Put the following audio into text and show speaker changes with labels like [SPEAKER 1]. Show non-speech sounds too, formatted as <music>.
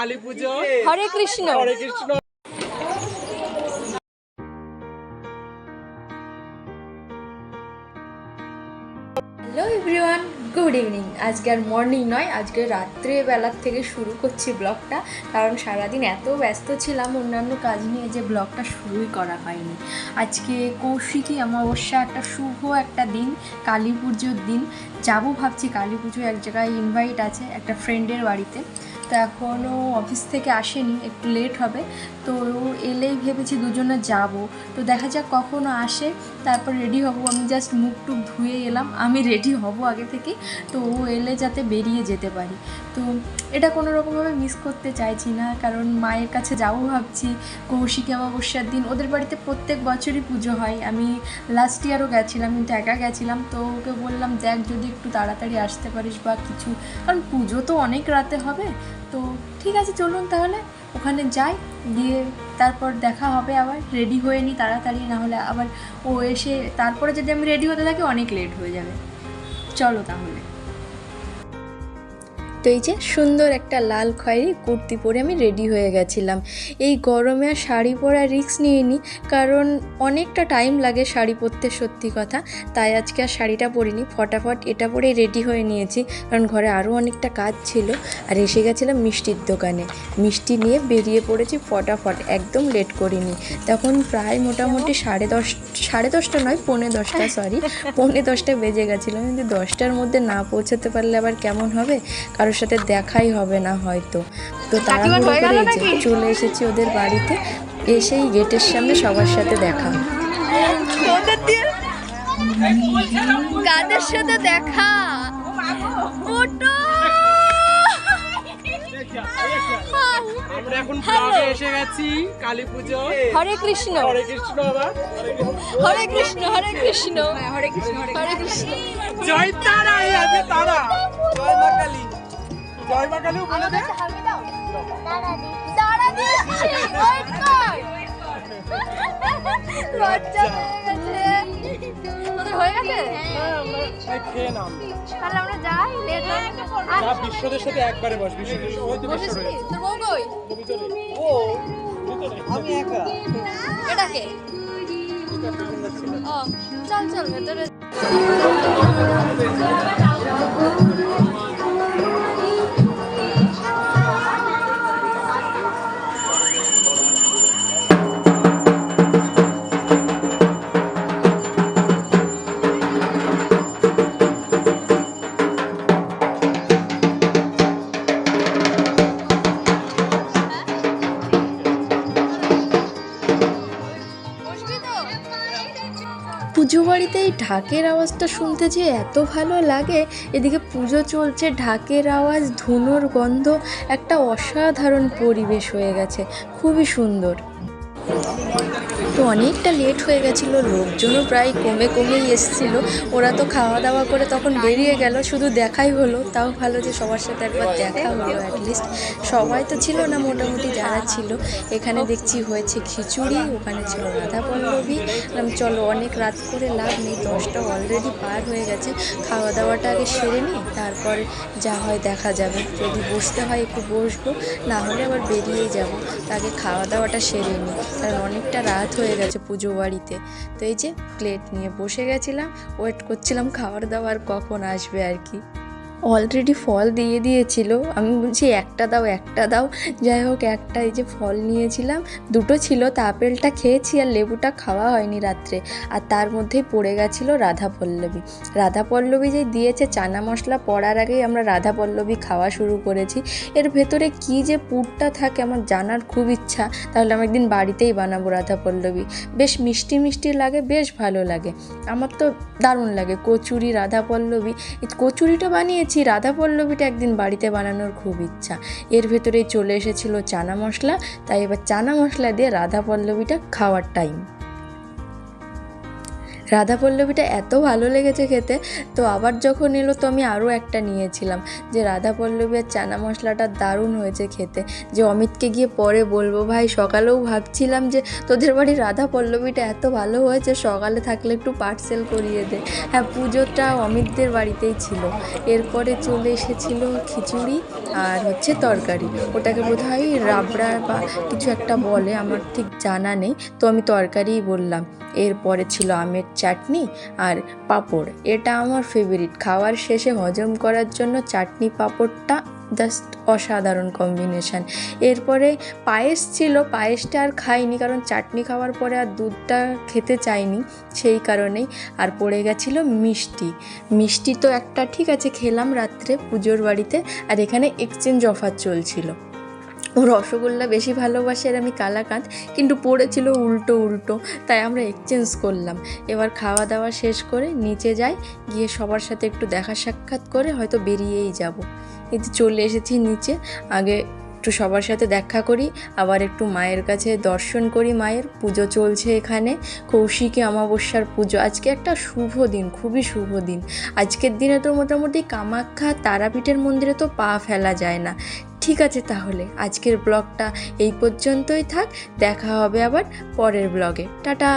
[SPEAKER 1] Kali Puja.
[SPEAKER 2] Hare Krishna.
[SPEAKER 1] Hare Krishna.
[SPEAKER 2] Hello everyone good evening আজকে আর morning নয় আজকে রাত্রে বেলার থেকে শুরু করছি ব্লগটা কারণ সারাদিন এত ব্যস্ত ছিলাম অন্যান্য কাজ নিয়ে যে ব্লগটা শুরুই করা হয়নি। আজকে কৌশিকী অমাবস্যা একটা শুভ একটা দিন কালী পুজোর দিন। যাব ভাবছি কালী পুজো এক জায়গায় ইনভাইট আছে একটা ফ্রেন্ডের বাড়িতে। তো এখনও অফিস থেকে আসেনি, একটু লেট হবে। তো এলেই ভেবেছি দুজনে যাব। তো দেখা যাক কখনও আসে, তারপর রেডি হব। আমি জাস্ট মুখ টুক ধুয়ে এলাম। আমি রেডি হব আগে থেকে তো ও এলে যাতে বেরিয়ে যেতে পারি। তো এটা কোনো রকমভাবে মিস করতে চাইছি না, কারণ মায়ের কাছে যাব ভাবছি, কৌশিকী অমাবস্যার দিন, ওদের বাড়িতে প্রত্যেক বছরই পুজো হয়। আমি লাস্ট ইয়ারও গেছিলাম, কিন্তু একা গেছিলাম, তো ওকে বললাম, দেখ, যদি একটু তাড়াতাড়ি আসতে পারিস বা কিছু। কারণ পুজো তো অনেক রাতে হবে, তো ঠিক আছে, চলুন তাহলে। ওখানে যাই, গিয়ে তারপর দেখা হবে আবার রেডি হয়ে নিই তাড়াতাড়ি, না হলে আবার ও এসে, তারপরে যদি আমি রেডি হতে থাকি, অনেক লেট হয়ে যাবে। চলো তাহলে। তো এই যে সুন্দর একটা লাল খয়েরি কুর্তি পরে আমি রেডি হয়ে গেছিলাম। এই গরমে আর শাড়ি পরা রিস্ক নিয়ে নিই কারণ অনেকটা টাইম লাগে শাড়ি পরতে সত্যি কথা। তাই আজকে আর শাড়িটা পরিনি ফটাফট এটা পরে রেডি হয়ে নিয়েছি কারণ ঘরে আরও অনেকটা কাজ ছিল। আর এসে গেছিলাম মিষ্টির দোকানে। মিষ্টি নিয়ে বেরিয়ে পড়েছি ফটাফট একদম লেট করিনি। তখন প্রায় মোটামুটি সাড়ে দশ সাড়ে দশটা নয় পৌনে দশটা সরি <laughs> পৌনে দশটা বেজে গেছিল। কিন্তু দশটার মধ্যে না পৌঁছাতে পারলে আবার কেমন হবে? কারোর সাথে দেখাই হবে না হয়তো। তো তাড়াহুড়ো করে চলে এসেছি ওদের বাড়িতে। এসেই গেটের সামনে সবার সাথে দেখা কাদের সাথে দেখা? ওটো
[SPEAKER 1] আমরা এখন ব্লগে এসে গেছি কালী পুজো।
[SPEAKER 2] হরে কৃষ্ণ।
[SPEAKER 1] হরে কৃষ্ণ আবার
[SPEAKER 2] হরে কৃষ্ণ হরে কৃষ্ণ। হরে কৃষ্ণ হরে কৃষ্ণ।
[SPEAKER 1] জয় তারা এই তারা। জয় মা কালী। জয় মা কালী বলে দে।
[SPEAKER 2] তোদের হয়ে গেছে?
[SPEAKER 1] ভাই খেয়ে নাম।
[SPEAKER 2] তাহলে আমরা যাই লেট আর
[SPEAKER 1] না বিশ্বদের সাথে একবারে বস আমি একা।
[SPEAKER 2] এটাকে চল চল ভেতরে। পুজো বাড়িতে এই ঢাকের আওয়াজটা শুনতে যে এত ভালো লাগে। এদিকে পুজো চলছে, ঢাকের আওয়াজ, ধুনোর গন্ধ, একটা অসাধারণ পরিবেশ হয়ে গেছে। খুবই সুন্দর। তো অনেকটা লেট হয়ে গেছিল, লোকজনও প্রায় কমে কমেই এসছিল। ওরা তো খাওয়া দাওয়া করে তখন বেরিয়ে গেল, শুধু দেখাই হলো। তাও ভালো যে সবার সাথে একবার দেখা হলো অ্যাটলিস্ট সবাই তো ছিল না, মোটামুটি যারা ছিল। এখানে দেখছি হয়েছে খিচুড়ি, ওখানে ছিল রাধা পল্লবী। চলো অনেক রাত করে লাভ নেই, দশটা অলরেডি পার হয়ে গেছে। খাওয়া দাওয়াটা আগে সেরে নিই তারপরে যা হয় দেখা যাবে। যদি বসতে হয় একটু বসবো, না হলে আবার বেরিয়েই যাব। আগে খাওয়া দাওয়াটা সেরে নিই কারণ অনেকটা রাত হয়ে গেছে পুজো বাড়িতে। তো এই যে প্লেট নিয়ে বসে গেছিলাম ওয়েট করছিলাম খাবার দাবার কখন আসবে আর কি। অলরেডি ফল দিয়ে দিয়েছিল। আমি বলছি, একটা দাও একটা দাও। যাই হোক, একটা এই যে ফল নিয়েছিলাম, দুটো ছিল, তা আপেলটা খেয়েছি আর লেবুটা খাওয়া হয়নি রাত্রে। আর তার মধ্যেই পড়ে গেছিল রাধা পল্লবী রাধা পল্লবী যে দিয়েছে, চানা মশলা পড়ার আগেই আমরা রাধা পল্লবী খাওয়া শুরু করেছি। এর ভেতরে কি যে পুরটা থাকে, আমার জানার খুব ইচ্ছা। তাহলে আমি একদিন বাড়িতেই বানাবো রাধা পল্লবী বেশ মিষ্টি মিষ্টি লাগে, বেশ ভালো লাগে। আমার তো দারুণ লাগে। কচুরি রাধা পল্লবী কচুরিটা বানিয়েছি রাধা পল্লবীটা একদিন বাড়িতে বানানোর খুব ইচ্ছা। এর ভেতরেই চলে এসেছিল চানা মশলা। তাই এবার চানা মশলা দিয়ে রাধা পল্লবীটা খাওয়ার টাইম রাধা পল্লবীটা এত ভালো লেগেছে খেতে, তো আবার যখন এলো তো আমি আরও একটা নিয়েছিলাম যে রাধা পল্লবীর চানা মশলাটা দারুণ হয়েছে খেতে। যে অমিতকে গিয়ে পরে বলব, ভাই, সকালেও ভাবছিলাম যে তোদের বাড়ির রাধা পল্লবীটা এত ভালো হয়েছে, সকালে থাকলে একটু পার্সেল করিয়ে দে। হ্যাঁ পুজোটা অমিতদের বাড়িতেই ছিল। এরপরে চলে এসেছিল খিচুড়ি আর হচ্ছে তরকারি। ওটাকে বোধ হয় রাবড়া বা কিছু একটা বলে, আমার ঠিক জানা নেই, তো আমি তরকারিই বললাম। এরপরে ছিল আমের চাটনি আর পাঁপড়। এটা আমার ফেভারিট খাওয়ার শেষে হজম করার জন্য চাটনি, পাঁপড়টা জাস্ট অসাধারণ কম্বিনেশান এরপরে পায়েস ছিল, পায়েসটা আর খাইনি কারণ চাটনি খাওয়ার পরে আর দুধটা খেতে চাইনি, সেই কারণেই। আর পড়ে গেছিল মিষ্টি। মিষ্টি তো একটা, ঠিক আছে, খেলাম রাত্রে পুজোর বাড়িতে। আর এখানে এক্সচেঞ্জ অফার চলছিল। ও রসগোল্লা বেশি ভালোবাসে আর আমি কালাকাঁদ, কিন্তু পড়েছিল উল্টো উল্টো, তাই আমরা এক্সচেঞ্জ করলাম। এবার খাওয়া দাওয়া শেষ করে নিচে যাই, গিয়ে সবার সাথে একটু দেখা সাক্ষাৎ করে হয়তো বেরিয়েই যাব। এই চলে এসেছি নিচে, আগে একটু সবার সাথে দেখা করি, আবার একটু মায়ের কাছে দর্শন করি, মায়ের পুজো চলছে এখানে, কৌশিকী অমাবস্যার পুজো। আজকে একটা শুভ দিন, খুবই শুভ দিন। আজকের দিনে তো মোটামুটি কামাখ্যা তারাপীঠের মন্দিরে তো পা ফেলা যায় না। ঠিক আছে তাহলে। আজকের ব্লগটা এই পর্যন্তই থাক। দেখা হবে আবার পরের ব্লগে। টাটা!